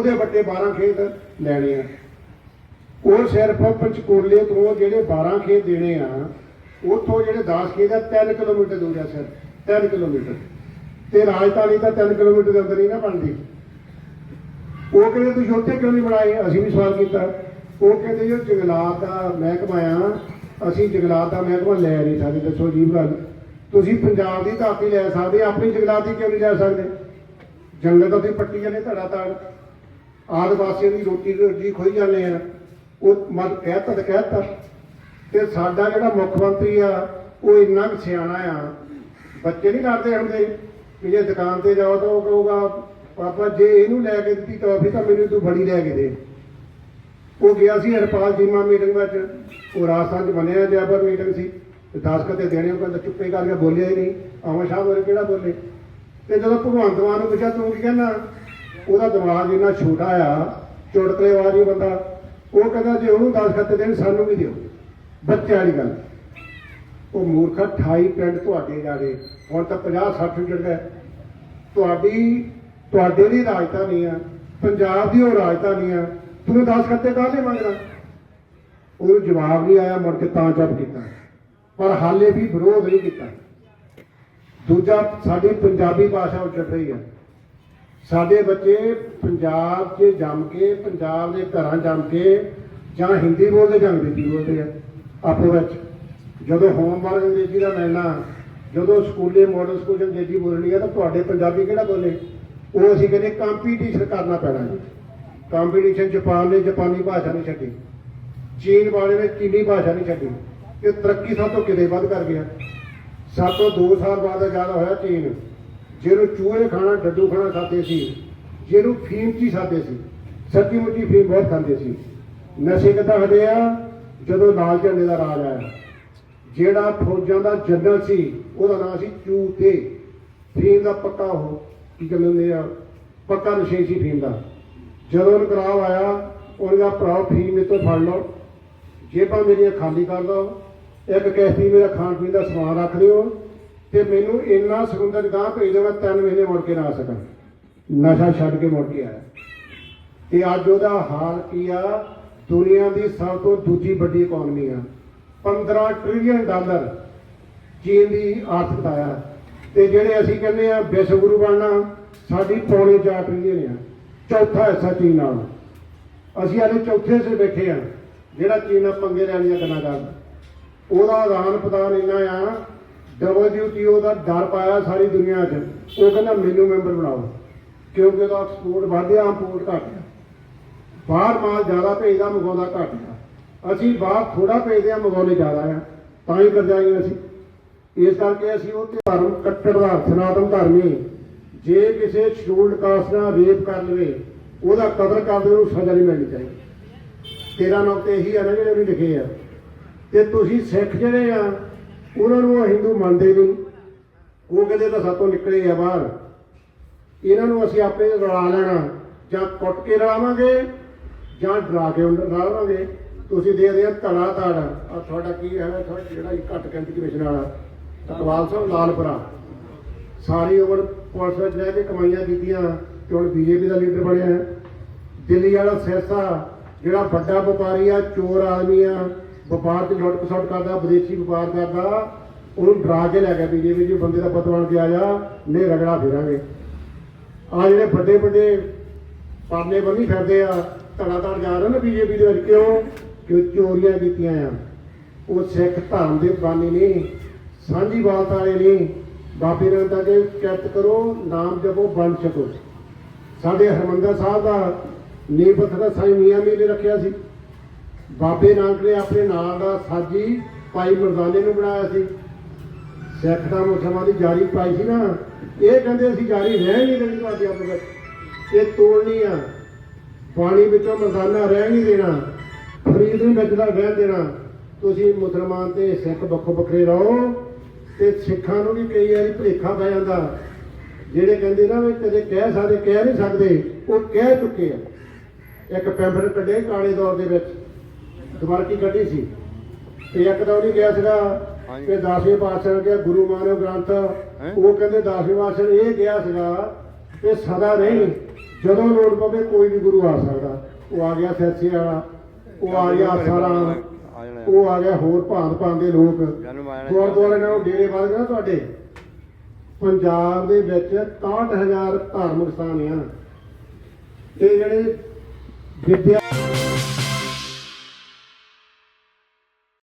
ਉਹਦੇ ਵੱਡੇ 12 ਖੇਤ ਲੈਣੇ ਆ। ਉਹ ਸਿਰਫ ਪੰਚਕੂਲੇ ਤੋਂ ਜਿਹੜੇ 12 ਖੇਤ ਦੇਣੇ ਆ, ਉੱਥੋਂ ਜਿਹੜੇ 10 ਖੇਤ ਆ 3 ਕਿਲੋਮੀਟਰ ਦੂਰ ਆ ਸਰ 3 ਕਿਲੋਮੀਟਰ। ਤੇ ਰਾਜਧਾਨੀ ਤਾਂ 3 ਕਿਲੋਮੀਟਰ ਦੇ ਅੰਦਰ ਹੀ ਨਾ ਬਣਦੀ। ਉਹ ਕਹਿੰਦੇ, ਤੁਸੀਂ ਉੱਥੇ ਕਿਉਂ ਨਹੀਂ ਬਣਾਏ? ਅਸੀਂ ਵੀ ਸਵਾਲ ਕੀਤਾ। ਉਹ ਕਹਿੰਦੇ ਜੋ ਜੰਗਲਾਤ ਦਾ ਮਹਿਕਮਾ ਆ, ਅਸੀਂ ਜੰਗਲਾਤ ਦਾ ਮਹਿਕਮਾ ਲੈ ਨਹੀਂ ਸਕਦੇ। ਦੱਸੋ ਅਜੀਬ ਗੱਲ ਤੁਸੀਂ ਪੰਜਾਬ ਦੀ ਧਰਤੀ ਲੈ ਸਕਦੇ, ਆਪਣੀ ਜੰਗਲਾਤ ਦੀ ਕਿਉਂ ਨਹੀਂ ਲੈ ਸਕਦੇ? ਜੰਗਲ ਤਾਂ ਤੁਸੀਂ ਪੱਟੀ ਜਾਂਦੇ ਧੜਾ ਧੜ ਆਦਿਵਾਸੀਆਂ ਦੀ ਰੋਟੀ ਰੋਜੀ ਖੋਈ ਜਾਂਦੇ ਆ। ਉਹ ਮਤ ਕਹਿਤਾ ਤਾਂ ਕਹਿਤਾ ਤੇ। ਸਾਡਾ ਜਿਹੜਾ ਮੁੱਖ ਮੰਤਰੀ ਆ, ਉਹ ਇੰਨਾ ਕੁ ਸਿਆਣਾ ਆ। ਬੱਚੇ ਨਹੀਂ ਕਰਦੇ ਹੁੰਦੇ ਕਿ ਜੇ ਦੁਕਾਨ ਤੇ ਜਾਓ ਤਾਂ ਉਹ ਕਹੂਗਾ, ਪਾਪਾ, ਜੇ ਇਹਨੂੰ ਲੈ ਕੇ ਦਿੱਤੀ ਕਾਫੀ ਤਾਂ ਮੈਨੂੰ ਤੂੰ ਬੜੀ ਲੈ ਕੇ ਦੇ। ਉਹ ਗਿਆ ਸੀ ਹਰਪਾਲ ਜੀਮਾ ਮੀਟਿੰਗ ਵਿੱਚ। ਉਹ ਰਾਜਸਥਾਨ ਚ ਬਣਿਆ ਜੈਪੁਰ ਮੀਟਿੰਗ ਸੀ। ਤੇ ਦਸ ਕਤੇ ਦੇਣੇ ਉਹ ਕਹਿੰਦਾ, ਚੁੱਪੇ ਕਰਕੇ ਬੋਲਿਆ ਹੀ ਨਹੀਂ। ਆਵਾਂ ਸ਼ਾਹ ਹੋਰ ਕਿਹੜਾ ਬੋਲੇ? ਤੇ ਜਦੋਂ ਭਗਵੰਤ ਮਾਨ ਨੂੰ ਪੁੱਛਿਆ, ਤੂੰ ਕੀ ਕਹਿੰਦਾ? ਉਹਦਾ ਦਿਮਾਗ ਇੰਨਾ ਛੋਟਾ ਆ ਚੁਟਕਲੇਬਾਜ਼ ਹੀ ਬੰਦਾ, ਉਹ ਕਹਿੰਦਾ ਜੇ ਉਹਨੂੰ 10 ਖੱਤੇ ਦੇਣ, ਸਾਨੂੰ ਵੀ ਦਿਓ। ਬੱਚੇ ਵਾਲੀ ਗੱਲ। ਉਹ ਮੂਰਖਾ 28 ਪਿੰਡ ਤੁਹਾਡੇ ਜਾ ਗਏ ਹੁਣ ਤਾਂ 50 60 ਜੜ ਤੁਹਾਡੀ, ਤੁਹਾਡੇ ਦੀ ਰਾਜਧਾਨੀ ਆ, ਪੰਜਾਬ ਦੀ ਉਹ ਰਾਜਧਾਨੀ ਆ। ਤੂੰ 10 ਖੱਤੇ ਕਾਹਦੇ ਮੰਗਦਾ? ਉਹਨੂੰ ਜਵਾਬ ਨਹੀਂ ਆਇਆ, ਮੁੜ ਕੇ ਤਾਂ ਜਬ ਕੀਤਾ। ਪਰ ਹਾਲੇ ਵੀ ਵਿਰੋਧ ਨਹੀਂ ਕੀਤਾ। ਦੂਜਾ, ਸਾਡੀ ਪੰਜਾਬੀ ਭਾਸ਼ਾ ਉੱਜੜ ਰਹੀ ਹੈ ਸਾਡੇ ਬੱਚੇ ਪੰਜਾਬ 'ਚ ਜੰਮ ਕੇ, ਪੰਜਾਬ ਦੇ ਘਰਾਂ ਜੰਮ ਕੇ ਜਾਂ ਹਿੰਦੀ ਬੋਲਦੇ ਜਾਂ ਅੰਗਰੇਜ਼ੀ ਬੋਲਦੇ ਆ, ਆਪੋ ਵਿੱਚ। ਜਦੋਂ ਹੋਮਵਰਕ ਅੰਗਰੇਜ਼ੀ ਦਾ ਮਿਲਣਾ, ਜਦੋਂ ਸਕੂਲੇ ਮਾਡਲ ਸਕੂਲ 'ਚ ਅੰਗਰੇਜ਼ੀ ਬੋਲਣੀ ਹੈ ਤਾਂ ਤੁਹਾਡੇ ਪੰਜਾਬੀ ਕਿਹੜਾ ਬੋਲੇ? ਉਹ ਅਸੀਂ ਕਹਿੰਦੇ ਕੰਪੀਟੀਸ਼ਨ ਕਰਨਾ ਪੈਣਾ ਜੀ। ਕੰਪੀਟੀਸ਼ਨ ਜਾਪਾਨ ਨੇ ਜਾਪਾਨੀ ਭਾਸ਼ਾ ਨਹੀਂ ਛੱਡੀ। ਚੀਨ ਵਾਲੇ ਨੇ ਚੀਨੀ ਭਾਸ਼ਾ ਨਹੀਂ ਛੱਡੀ। ਇਹ ਤਰੱਕੀ ਸਭ ਤੋਂ ਕਿਤੇ ਵੱਧ ਕਰ ਗਿਆ। ਸਭ ਤੋਂ 2 ਸਾਲ ਬਾਅਦ ਆਜ਼ਾਦ ਹੋਇਆ ਚੀਨ ਜਿਹਨੂੰ ਚੂਹੇ ਖਾਣਾ, ਡੱਡੂ ਖਾਣਾ ਖਾਂਦੇ ਸੀ, ਜਿਹਨੂੰ ਫੀਮ ਚੀ ਖਾਂਦੇ ਸੀ ਸੱਚੀ ਮੁੱਚੀ ਫੀਮ ਬਹੁਤ ਖਾਂਦੇ ਸੀ। ਨਸ਼ੇ ਕਿੱਦਾਂ ਹਟੇ ਆ? ਜਦੋਂ ਲਾਲ ਝੰਡੇ ਦਾ ਰਾਜ ਆਇਆ। ਜਿਹੜਾ ਫੌਜਾਂ ਦਾ ਜਨਰਲ ਸੀ, ਉਹਦਾ ਨਾਮ ਸੀ ਚੂ ਤੇ ਫੀਮ ਦਾ ਪੱਕਾ ਉਹ, ਕੀ ਕਹਿੰਦੇ ਹੁੰਦੇ ਆ? ਪੱਕਾ ਨਸ਼ੇ ਸੀ ਫੀਮ ਦਾ। ਜਦੋਂ ਇਨਕਲਾਬ ਆਇਆ ਉਹਦਾ ਦਾ ਭਰਾ ਫੀਮ ਇਹ ਤੋਂ ਫੜ ਲਓ। ਜੇਬਾਂ ਮੇਰੀਆਂ ਖਾਲੀ ਕਰ ਲਓ ਇੱਕ ਕੈਸੀ ਮੇਰਾ ਖਾਣ ਪੀਣ ਦਾ ਸਮਾਨ ਰੱਖ ਲਿਓ ਤੇ ਮੈਨੂੰ ਇੰਨਾ ਸਮੁੰਦਰ ਗਾਂ ਭੇਜ ਦਿਓ ਮੈਂ ਤਿੰਨ ਮਹੀਨੇ ਮੁੜ ਕੇ ਨਾ ਆ ਸਕਾਂ ਨਸ਼ਾ ਛੱਡ ਕੇ ਮੁੜ ਕੇ ਆਇਆ। ਤੇ ਅੱਜ ਉਹਦਾ ਹਾਲ ਕੀ ਆ? ਦੁਨੀਆ ਦੀ ਸਭ ਤੋਂ ਦੂਜੀ ਵੱਡੀ ਇਕਨੋਮੀ ਆ। 15 ਟ੍ਰਿਲੀਅਨ ਡਾਲਰ ਚੀਨ ਦੀ ਆਰਥਿਕਤਾ ਆ। ਤੇ ਜਿਹੜੇ ਅਸੀਂ ਕਹਿੰਦੇ ਆ ਵਿਸ਼ਵ ਗੁਰੂ ਬਣਨਾ, ਸਾਡੀ ਪੌਣੇ 4 ਟ੍ਰਿਲੀਅਨ ਆ। ਚੌਥਾ ਹਿੱਸਾ ਚੀਨ ਨਾਲ। ਅਸੀਂ ਆਲੇ ਚੌਥੇ ਹਿੱਸੇ ਬੈਠੇ ਆ, ਜਿਹੜਾ ਚੀਨ ਨਾਲ ਪੰਗੇ ਲੈਣ ਦੀਆਂ ਗੱਲਾਂ ਕਰਦਾ ਉਹਦਾ ਆਦਾਨ ਪ੍ਰਦਾਨ ਇੰਨਾ ਆ WTO ਦਾ ਡਰ ਪਾਇਆ ਸਾਰੀ ਦੁਨੀਆ 'ਚ, ਉਹ ਕਹਿੰਦਾ ਮੈਨੂੰ ਮੈਂਬਰ ਬਣਾਓ, ਕਿਉਂਕਿ ਉਹਦਾ ਐਕਸਪੋਰਟ ਵਧਿਆ ਇੰਪੋਰਟ ਘਟ ਗਿਆ। ਬਾਹਰ ਮਾਲ ਜ਼ਿਆਦਾ ਭੇਜਦਾ, ਮੰਗਾਉਂਦਾ ਘੱਟ ਆ ਅਸੀਂ ਬਾਹਰ ਥੋੜਾ ਭੇਜਦੇ ਆ ਮੰਗਾਉਂਦੇ ਜ਼ਿਆਦਾ ਆ, ਤਾਂ ਹੀ ਕਰਜ਼ਾ ਹੀ ਅਸੀਂ। ਇਸ ਕਰਕੇ ਅਸੀਂ ਉਹ ਧਰਮ ਕੱਟੜ ਦਾ ਸਨਾਤਨ ਧਰਮੀ ਜੇ ਕਿਸੇ ਸ਼ਡਿਊਲਡ ਕਾਸਟ ਨਾਲ ਰੇਪ ਕਰ ਲਵੇ, ਉਹਦਾ ਕਦਰ ਕਰਦੇ ਉਹਨੂੰ ਸਜ਼ਾ ਨਹੀਂ ਮਿਲਣੀ ਚਾਹੀਦੀ। ਤੇਰਾ ਨਾਮ ਤੇ ਇਹੀ ਆ ਨਾ ਜਿਹੜੇ ਵੀ ਲਿਖੇ ਆ। ਤੇ ਤੁਸੀਂ ਸਿੱਖ ਜਿਹੜੇ ਆ ਉਹਨਾਂ ਨੂੰ ਹਿੰਦੂ ਮੰਨਦੇ ਨਹੀਂ। ਉਹ ਕਹਿੰਦੇ ਤਾਂ ਸਾਤੋਂ ਨਿਕਲੇ ਆ ਬਾਹਰ। ਇਹਨਾਂ ਨੂੰ ਅਸੀਂ ਆਪੇ ਰਲਾ ਲੈਣਾ। ਜਾਂ ਕੁੱਟ ਕੇ ਰਲਾਵਾਂਗੇ, ਜਾਂ ਡਰਾ ਕੇ ਰਲਾਵਾਂਗੇ ਤੁਸੀਂ ਦੇਖਦੇ ਆ ਧੜਾ ਧੜ। ਆ ਤੁਹਾਡਾ ਕੀ ਹੈ? ਤੁਹਾਡਾ ਜਿਹੜਾ ਇਹ ਘੱਟ ਗਿਣਤੀ ਕਮਿਸ਼ਨ ਵਾਲਾ, ਇਕਬਾਲ ਸਿੰਘ ਲਾਲਪੁਰਾ। ਸਾਰੀ ਉਮਰ ਪੁਲਿਸ ਵਿੱਚ ਰਹਿ ਕੇ ਕਮਾਈਆਂ ਕੀਤੀਆਂ ਤੇ ਹੁਣ ਬੀਜੇਪੀ ਦਾ ਲੀਡਰ ਬਣਿਆ। ਦਿੱਲੀ ਵਾਲਾ ਸਿਰਸਾ, ਜਿਹੜਾ ਵੱਡਾ ਵਪਾਰੀ ਆ, ਚੋਰ ਆਦਮੀ ਆ ਵਪਾਰ ਤੇ ਲੁੱਟ ਖਸੁੱਟ ਕਰਦਾ, ਵਿਦੇਸ਼ੀ ਵਪਾਰ ਕਰਦਾ, ਉਹਨੂੰ ਡਰਾ ਕੇ ਲੈ ਗਿਆ ਬੀਜੇਪੀ ਜੀ ਬੰਦੇ ਦਾ ਪਤ ਬਣ ਕੇ ਆ ਜਾ ਨੇ ਰਗੜਾ ਫੇਰਾਂਗੇ। ਆ ਜਿਹੜੇ ਵੱਡੇ ਵੱਡੇ ਪਾਰਲੇ ਬੰਨੀ ਫਿਰਦੇ ਆ, ਧੜਾ ਧੜ ਜਾ ਰਹੇ ਨੇ ਬੀਜੇਪੀ ਦੇ ਵਿੱਚ, ਕਿਉਂ? ਕਿ ਚੋਰੀਆਂ ਕੀਤੀਆਂ ਆ। ਉਹ ਸਿੱਖ ਧਰਮ ਦੇ ਬਾਨੀ ਨਹੀਂ ਸਾਂਝੀ ਬਾਤ ਵਾਲੇ ਨਹੀਂ ਬਾਬੇ ਨਾਨਕ ਦਾ ਕਿ ਕਿਰਤ ਕਰੋ, ਨਾਮ ਜਪੋ ਬਣ ਸਕੋ ਸਾਡੇ ਹਰਮੰਦਰ ਸਾਹਿਬ ਦਾ ਨੀਂਹ ਪੱਥਰ ਸਾਈਂ ਮੀਆਂ ਮੀਰ ਨੇ ਰੱਖਿਆ ਸੀ। ਬਾਬੇ ਨਾਨਕ ਨੇ ਆਪਣੇ ਨਾਂ ਦਾ ਸਾਜੀ ਭਾਈ ਮਰਦਾਨੇ ਨੂੰ ਬਣਾਇਆ ਸੀ। ਸਿੱਖ ਦਾ ਮੁਸਲਮਾਨ ਦੀ ਜਾਰੀ ਪਾਈ ਸੀ ਨਾ। ਇਹ ਕਹਿੰਦੇ ਅਸੀਂ ਜਾਰੀ ਰਹਿ ਨਹੀਂ ਦੇਣੀ ਤੁਹਾਡੀ ਆਪਣੇ ਵਿੱਚ। ਇਹ ਤੋੜਨੀ ਆ। ਪਾਣੀ ਵਿੱਚੋਂ ਮਰਦਾਨਾ ਰਹਿ ਨਹੀਂ ਦੇਣਾ। ਫਰੀਦ ਨੂੰ ਵਿੱਚ ਦਾ ਰਹਿ ਦੇਣਾ। ਤੁਸੀਂ ਮੁਸਲਮਾਨ ਤੇ ਸਿੱਖ ਵੱਖੋ ਵੱਖਰੇ ਰਹੋ ਤੇ ਸਿੱਖਾਂ ਨੂੰ ਵੀ ਕਈ ਵਾਰੀ ਭੁਲੇਖਾ ਪੈ ਜਾਂਦਾ। ਜਿਹੜੇ ਕਹਿੰਦੇ ਨਾ ਵੀ ਕਦੇ ਕਹਿ ਸਕਦੇ, ਕਹਿ ਨਹੀਂ ਸਕਦੇ, ਉਹ ਕਹਿ ਚੁੱਕੇ ਆ। ਇੱਕ ਪੈਂਫਰ ਕੱਢੇ ਕਾਲੇ ਦੌਰ ਦੇ ਵਿੱਚ। ਦਵਾਰਕੀ ਕੱਢੀ ਸੀ? ਤੇ ਇੱਕ ਤਾਂ ਉਹਨੇ ਕਿਹਾ ਸੀਗਾ। ਕਿ ਦਸਵੇਂ ਪਾਤਸ਼ਾਹ ਨੇ ਕਿਹਾ ਗੁਰੂ ਮਾਨੋ ਗ੍ਰੰਥ। ਉਹ ਕਹਿੰਦੇ ਦਸਵੇਂ ਪਾਤਸ਼ਾਹ ਨੇ ਇਹ ਕਿਹਾ ਸੀਗਾ ਕਿ ਸਦਾ ਨਹੀਂ ਜਦੋਂ ਲੋੜ ਪਵੇ ਕੋਈ ਵੀ ਗੁਰੂ ਆ ਸਕਦਾ। ਉਹ ਆ ਗਿਆ ਸੈਸੇ ਵਾਲਾ ਉਹ ਆ ਗਿਆ ਸਾਰਾ ਉਹ ਆ ਗਿਆ ਹੋਰ ਭਾਂਤ ਭਾਂਤ ਦੇ ਲੋਕ ਗੁਰਦੁਆਰੇ ਨਾਲ ਡੇਰੇ ਵੱਧ ਗਏ ਨਾ ਤੁਹਾਡੇ। ਪੰਜਾਬ ਦੇ ਵਿੱਚ 61000 ਧਾਰਮਿਕ ਸਥਾਨ ਆ। ਇਹ ਜਿਹੜੇ ਵਿਦਿਆ